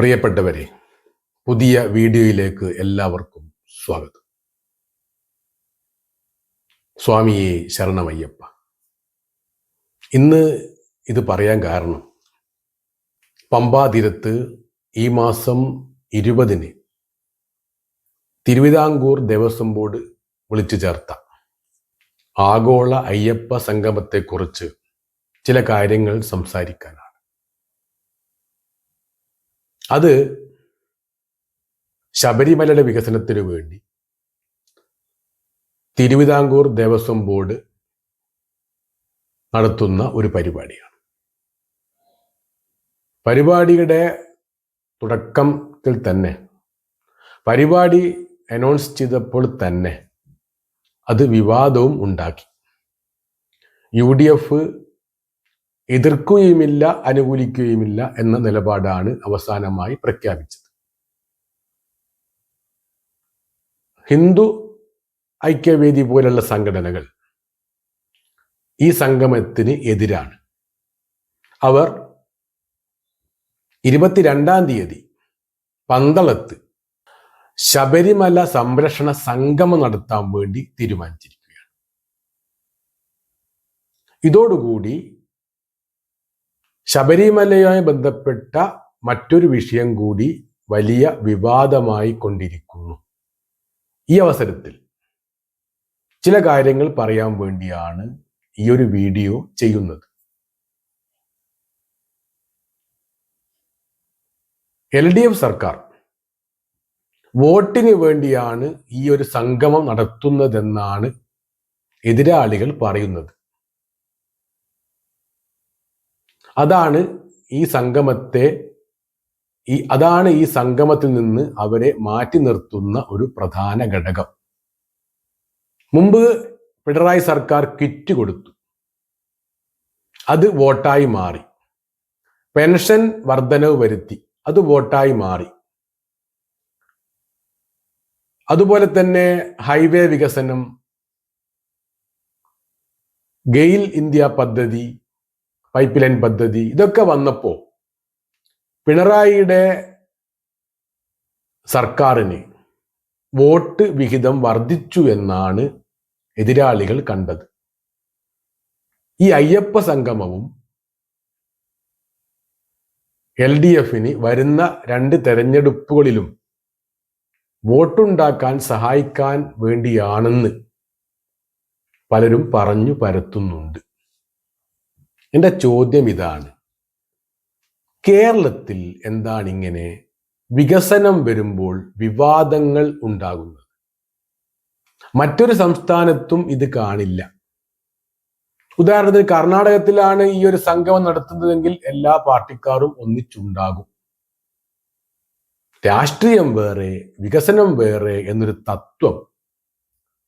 പ്രിയപ്പെട്ടവരെ പുതിയ വീഡിയോയിലേക്ക് എല്ലാവർക്കും സ്വാഗതം. സ്വാമിയെ ശരണമയ്യപ്പ. ഇന്ന് ഇത് പറയാൻ കാരണം പമ്പാതിരത്ത് ഈ മാസം ഇരുപതിന് തിരുവിതാംകൂർ ദേവസ്വം ബോർഡ് വിളിച്ചു ചേർത്ത ആഗോള അയ്യപ്പ സംഗമത്തെക്കുറിച്ച് ചില കാര്യങ്ങൾ സംസാരിക്കാനാണ്. അത് ശബരിമലയുടെ വികസനത്തിന് വേണ്ടി തിരുവിതാംകൂർ ദേവസ്വം ബോർഡ് നടത്തുന്ന ഒരു പരിപാടിയാണ്. പരിപാടിയുടെ തുടക്കത്തിൽ തന്നെ പരിപാടി അനൗൺസ് ചെയ്തപ്പോൾ തന്നെ അത് വിവാദവും ഉണ്ടാക്കി. യു ഡി എഫ് എതിർക്കുകയുമില്ല അനുകൂലിക്കുകയുമില്ല എന്ന നിലപാടാണ് അവസാനമായി പ്രഖ്യാപിച്ചത്. ഹിന്ദു ഐക്യവേദി പോലുള്ള സംഘടനകൾ ഈ സംഗമത്തിന് എതിരാണ്. അവർ ഇരുപത്തിരണ്ടാം തീയതി പന്തളത്ത് ശബരിമല സംരക്ഷണ സംഗമം നടത്താൻ വേണ്ടി തീരുമാനിച്ചിരിക്കുകയാണ്. ഇതോടുകൂടി ശബരിമലയുമായി ബന്ധപ്പെട്ട മറ്റൊരു വിഷയം കൂടി വലിയ വിവാദമായി കൊണ്ടിരിക്കുന്നു. ഈ അവസരത്തിൽ ചില കാര്യങ്ങൾ പറയാൻ വേണ്ടിയാണ് ഈ ഒരു വീഡിയോ ചെയ്യുന്നത്. എൽ ഡി എഫ് സർക്കാർ വോട്ടിന് വേണ്ടിയാണ് ഈ ഒരു സംഗമം നടത്തുന്നതെന്നാണ് എതിരാളികൾ പറയുന്നത്. അതാണ് ഈ സംഗമത്തെ ഈ അതാണ് ഈ സംഗമത്തിൽ നിന്ന് അവരെ മാറ്റി നിർത്തുന്ന ഒരു പ്രധാന ഘടകം. മുമ്പ് പിണറായി സർക്കാർ കിറ്റ് കൊടുത്തു. അത് വോട്ടായി മാറി. പെൻഷൻ വർധനവ് വരുത്തി. അത് വോട്ടായി മാറി. അതുപോലെ തന്നെ ഹൈവേ വികസനം ഗെയിൽ ഇന്ത്യ പദ്ധതി പൈപ്പ് ലൈൻ പദ്ധതി ഇതൊക്കെ വന്നപ്പോൾ പിണറായിയുടെ സർക്കാരിന് വോട്ട് വിഹിതം വർദ്ധിച്ചു എന്നാണ് എതിരാളികൾ കണ്ടത്. ഈ അയ്യപ്പ സംഗമവും എൽ ഡി എഫിന് വരുന്ന രണ്ട് തെരഞ്ഞെടുപ്പുകളിലും വോട്ടുണ്ടാക്കാൻ സഹായിക്കാൻ വേണ്ടിയാണെന്ന് പലരും പറഞ്ഞു പരത്തുന്നുണ്ട്. എന്റെ ചോദ്യം ഇതാണ്. കേരളത്തിൽ എന്താണ് ഇങ്ങനെ വികസനം വരുമ്പോൾ വിവാദങ്ങൾ ഉണ്ടാകുന്നത്? മറ്റൊരു സംസ്ഥാനത്തും ഇത് കാണില്ല. ഉദാഹരണത്തിന് കർണാടകത്തിലാണ് ഈ ഒരു സംഗമം നടത്തുന്നതെങ്കിൽ എല്ലാ പാർട്ടിക്കാരും ഒന്നിച്ചുണ്ടാകും. രാഷ്ട്രീയം വേറെ വികസനം വേറെ എന്നൊരു തത്വം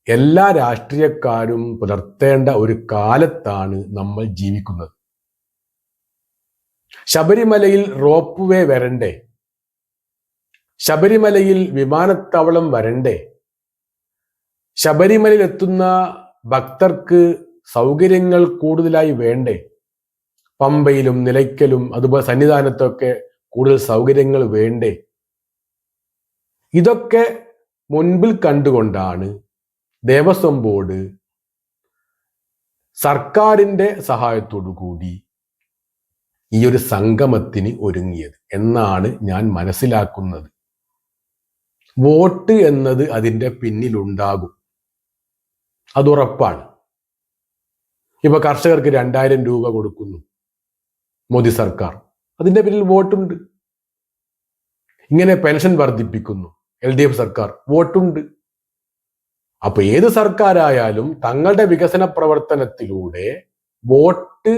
എല്ലാ രാഷ്ട്രീയക്കാരും പുലർത്തേണ്ട ഒരു കാലത്താണ് നമ്മൾ ജീവിക്കുന്നത്. ശബരിമലയിൽ റോപ്പ് വേ വരണ്ടേ? ശബരിമലയിൽ വിമാനത്താവളം വരണ്ടേ? ശബരിമലയിൽ എത്തുന്ന ഭക്തർക്ക് സൗകര്യങ്ങൾ കൂടുതലായി വേണ്ടേ? പമ്പയിലും നിലയ്ക്കലും അതുപോലെ സന്നിധാനത്തൊക്കെ കൂടുതൽ സൗകര്യങ്ങൾ വേണ്ടേ? ഇതൊക്കെ മുൻപിൽ കണ്ടുകൊണ്ടാണ് ദേവസ്വം ബോർഡ് സർക്കാരിന്റെ സഹായത്തോടു കൂടി ഈ ഒരു സംഗമത്തിന് ഒരുങ്ങിയത് എന്നാണ് ഞാൻ മനസ്സിലാക്കുന്നത്. വോട്ട് എന്നത് അതിന്റെ പിന്നിലുണ്ടാകും. അതുറപ്പാണ് ഇപ്പൊ കർഷകർക്ക് രണ്ടായിരം രൂപ കൊടുക്കുന്നു മോദി സർക്കാർ. അതിന്റെ പിന്നിൽ വോട്ടുണ്ട്. ഇങ്ങനെ പെൻഷൻ വർദ്ധിപ്പിക്കുന്നു. എൽ ഡി എഫ് സർക്കാർ വോട്ടുണ്ട്. അപ്പൊ ഏത് സർക്കാരായാലും തങ്ങളുടെ വികസന പ്രവർത്തനത്തിലൂടെ വോട്ട്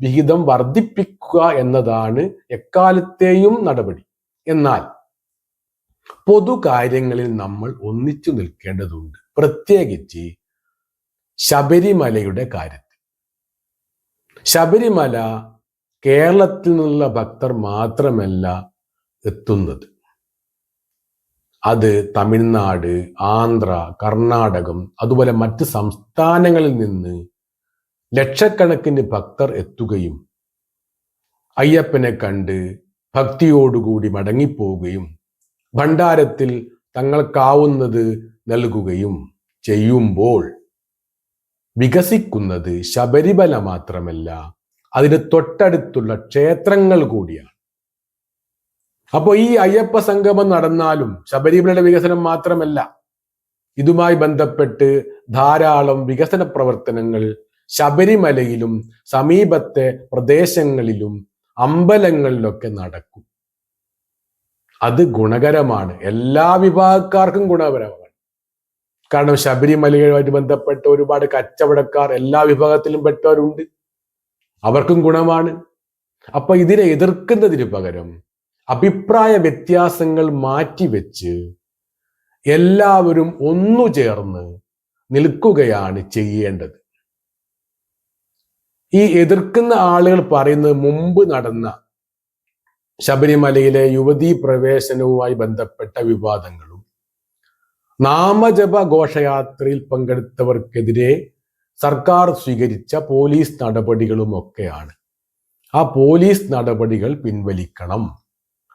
വിഹിതം വർദ്ധിപ്പിക്കുക എന്നതാണ് എക്കാലത്തെയും നടപടി. എന്നാൽ പൊതുകാര്യങ്ങളിൽ നമ്മൾ ഒന്നിച്ചു നിൽക്കേണ്ടതുണ്ട്. പ്രത്യേകിച്ച് ശബരിമലയുടെ കാര്യത്തിൽ. ശബരിമല കേരളത്തിൽ നിന്നുള്ള ഭക്തർ മാത്രമല്ല എത്തുന്നത്. അത് തമിഴ്നാട് ആന്ധ്ര കർണാടകം അതുപോലെ മറ്റ് സംസ്ഥാനങ്ങളിൽ നിന്ന് ലക്ഷക്കണക്കിന് ഭക്തർ എത്തുകയും അയ്യപ്പനെ കണ്ട് ഭക്തിയോടുകൂടി മടങ്ങിപ്പോവുകയും ഭണ്ഡാരത്തിൽ തങ്ങൾക്കാവുന്നത് നൽകുകയും ചെയ്യുമ്പോൾ വികസിക്കുന്നത് ശബരിമല മാത്രമല്ല അതിന് തൊട്ടടുത്തുള്ള ക്ഷേത്രങ്ങൾ കൂടിയാണ്. അപ്പോൾ ഈ അയ്യപ്പ സംഗമം നടന്നാലും ശബരിമലയുടെ വികസനം മാത്രമല്ല ഇതുമായി ബന്ധപ്പെട്ട് ധാരാളം വികസന പ്രവർത്തനങ്ങൾ ശബരിമലയിലും സമീപത്തെ പ്രദേശങ്ങളിലും അമ്പലങ്ങളിലൊക്കെ നടക്കും. അത് ഗുണകരമാണ്. എല്ലാ വിഭാഗക്കാർക്കും ഗുണപരമാണ് കാരണം ശബരിമലയുമായിട്ട് ബന്ധപ്പെട്ട ഒരുപാട് കച്ചവടക്കാർ എല്ലാ വിഭാഗത്തിലും പെട്ടവരുണ്ട്. അവർക്കും ഗുണമാണ്. അപ്പൊ ഇതിനെ എതിർക്കുന്നതിന് പകരം അഭിപ്രായ വ്യത്യാസങ്ങൾ മാറ്റിവെച്ച് എല്ലാവരും ഒന്നു ചേർന്ന് നിൽക്കുകയാണ് ചെയ്യേണ്ടത്. ഈ എതിർക്കുന്ന ആളുകൾ പറയുന്നത് മുമ്പ് നടന്ന ശബരിമലയിലെ യുവതീ പ്രവേശനവുമായി ബന്ധപ്പെട്ട വിവാദങ്ങളും നാമജപ ഘോഷയാത്രയിൽ പങ്കെടുത്തവർക്കെതിരെ സർക്കാർ സ്വീകരിച്ച പോലീസ് നടപടികളുമൊക്കെയാണ്. ആ പോലീസ് നടപടികൾ പിൻവലിക്കണം.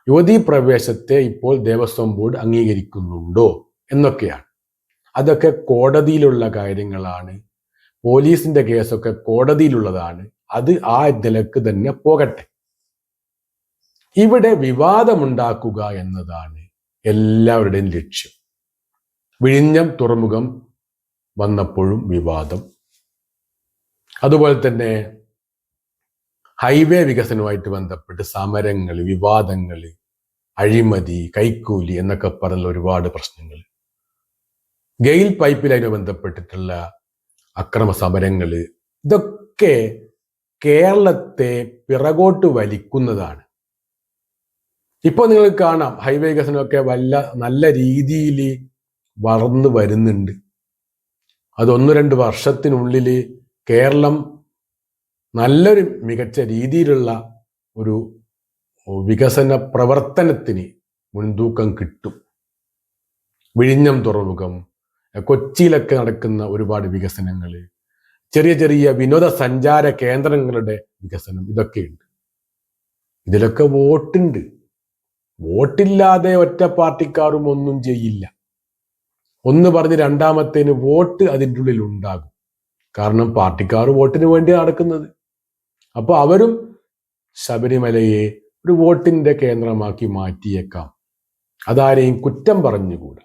യുവതീ പ്രവേശത്തെ ഇപ്പോൾ ദേവസ്വം ബോർഡ് അംഗീകരിക്കുന്നുണ്ടോ എന്നൊക്കെയാണ്. അതൊക്കെ കോടതിയിലുള്ള കാര്യങ്ങളാണ്. പോലീസിന്റെ കേസൊക്കെ കോടതിയിലുള്ളതാണ്. അത് ആ നിലയ്ക്ക് തന്നെ പോകട്ടെ. ഇവിടെ വിവാദമുണ്ടാക്കുക എന്നതാണ് എല്ലാവരുടെയും ലക്ഷ്യം. വിഴിഞ്ഞം തുറമുഖം വന്നപ്പോഴും വിവാദം. അതുപോലെ തന്നെ ഹൈവേ വികസനവുമായിട്ട് ബന്ധപ്പെട്ട് സമരങ്ങൾ വിവാദങ്ങൾ അഴിമതി കൈക്കൂലി എന്നൊക്കെ പറഞ്ഞ ഒരുപാട് പ്രശ്നങ്ങൾ ഗെയിൽ പൈപ്പിലതിനെ ബന്ധപ്പെട്ടിട്ടുള്ള അക്രമ സമരങ്ങൾ ഇതൊക്കെ കേരളത്തെ പിറകോട്ട് വലിക്കുന്നതാണ്. ഇപ്പോൾ നിങ്ങൾ കാണാം ഹൈവേ വികസനമൊക്കെ വല്ല നല്ല രീതിയിൽ വളർന്നു വരുന്നുണ്ട്. അത് ഒന്ന് രണ്ട് വർഷത്തിനുള്ളിൽ കേരളം നല്ലൊരു മികച്ച രീതിയിലുള്ള ഒരു വികസന പ്രവർത്തനത്തിന് മുൻതൂക്കം കിട്ടും. വിഴിഞ്ഞം തുറമുഖം കൊച്ചിയിലൊക്കെ നടക്കുന്ന ഒരുപാട് വികസനങ്ങൾ ചെറിയ ചെറിയ വിനോദസഞ്ചാര കേന്ദ്രങ്ങളുടെ വികസനം ഇതൊക്കെയുണ്ട്. ഇതിലൊക്കെ വോട്ടുണ്ട്. വോട്ടില്ലാതെ ഒറ്റ പാർട്ടിക്കാരും ഒന്നും ചെയ്യില്ല. ഒന്ന് പറഞ്ഞ് രണ്ടാമത്തേന് വോട്ട് അതിന്റെ ഉള്ളിൽ ഉണ്ടാകും. കാരണം പാർട്ടിക്കാർ വോട്ടിന് വേണ്ടി നടക്കുന്നത്. അപ്പോൾ അവരും ശബരിമലയെ ഒരു വോട്ടിന്റെ കേന്ദ്രമാക്കി മാറ്റിയേക്കാം. അതാരെയും കുറ്റം പറഞ്ഞുകൂടാ.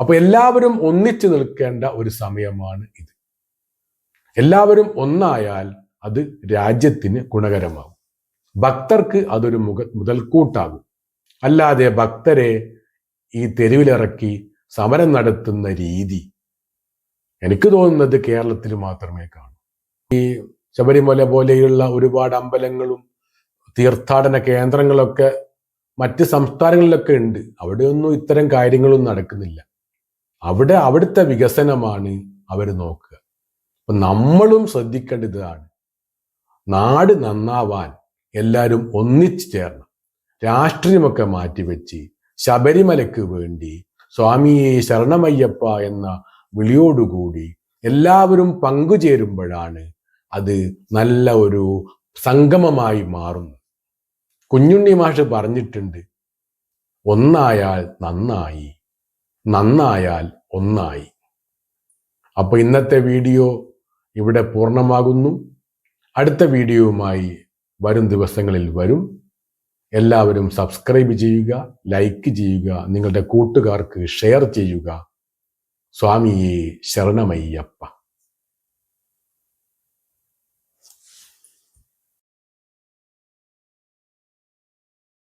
അപ്പോൾ എല്ലാവരും ഒന്നിച്ചു നിൽക്കേണ്ട ഒരു സമയമാണ് ഇത്. എല്ലാവരും ഒന്നായാൽ അത് രാജ്യത്തിന് ഗുണകരമാകും. ഭക്തർക്ക് അതൊരു മുഖ മുതൽക്കൂട്ടാകും. അല്ലാതെ ഭക്തരെ ഈ തെരുവിലിറക്കി സമരം നടത്തുന്ന രീതി എനിക്ക് തോന്നുന്നത് കേരളത്തിൽ മാത്രമേ കാണൂ. ഈ ശബരിമല പോലെയുള്ള ഒരുപാട് അമ്പലങ്ങളും തീർത്ഥാടന കേന്ദ്രങ്ങളൊക്കെ മറ്റ് സംസ്ഥാനങ്ങളിലൊക്കെ ഉണ്ട്. അവിടെയൊന്നും ഇത്തരം കാര്യങ്ങളൊന്നും നടക്കുന്നില്ല. അവിടെ അവിടുത്തെ വികസനമാണ് അവർ നോക്കുക. അപ്പൊ നമ്മളും ശ്രദ്ധിക്കേണ്ടതാണ്. നാട് നന്നാവാൻ എല്ലാവരും ഒന്നിച്ചു ചേർന്ന് രാഷ്ട്രീയമൊക്കെ മാറ്റിവെച്ച് ശബരിമലയ്ക്ക് വേണ്ടി സ്വാമിയെ ശരണമയ്യപ്പ എന്ന വിളിയോടുകൂടി എല്ലാവരും പങ്കുചേരുമ്പോഴാണ് അത് നല്ല ഒരു സംഗമമായി മാറുന്നു. കുഞ്ഞുണ്ണി മാഷ് പറഞ്ഞിട്ടുണ്ട് ഒന്നായാൽ നന്നായി നന്നായാൽ ഒന്നായി. അപ്പോൾ ഇന്നത്തെ വീഡിയോ ഇവിടെ പൂർണമാകുന്നു. അടുത്ത വീഡിയോയുമായി വരും ദിവസങ്ങളിൽ വരും. എല്ലാവരും സബ്സ്ക്രൈബ് ചെയ്യുക ലൈക്ക് ചെയ്യുക നിങ്ങളുടെ കൂട്ടുകാർക്ക് ഷെയർ ചെയ്യുക. സ്വാമിയെ ശരണമയ്യപ്പ.